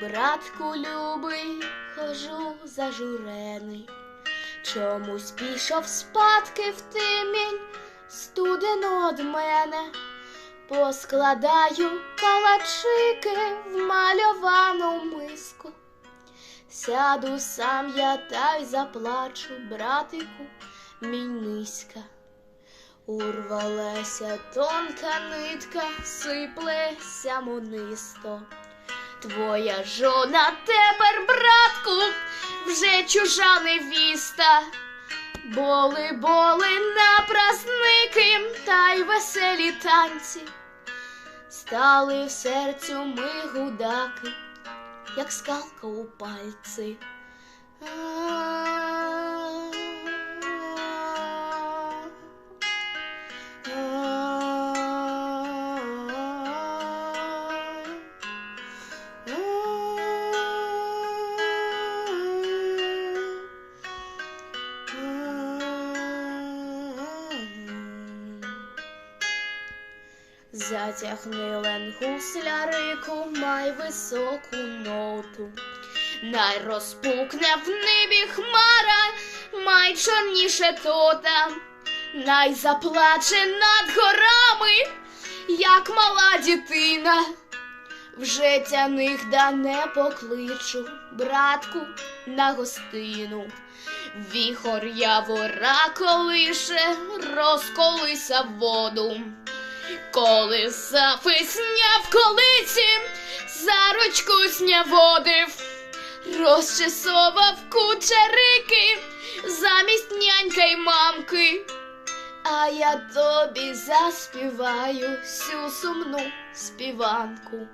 Братку любий, хожу зажурений, чомусь пішов спадки в тимінь, студено од мене, поскладаю калачики в мальовану миску. Сяду сам я та й заплачу, братику, мій низька. Урвалася тонка нитка, сиплеся монисто. Твоя жона тепер, братку, вже чужа невіста. Боли, боли на праздники та й веселі танці. Стали в серцю ми гудаки, як скалка у пальці. Затягни ленгуслярику, май високу ноту. Най розпукне в небі хмара, май чорніше тота, най заплаче над горами, як мала дитина. Вже тяних да не покличу, братку, на гостину. Віхор явора колише, розколися воду. Коли записня в колиці, за ручку сняводив, розчесовав кучерики замість нянька й мамки. А я тобі заспіваю всю сумну співанку.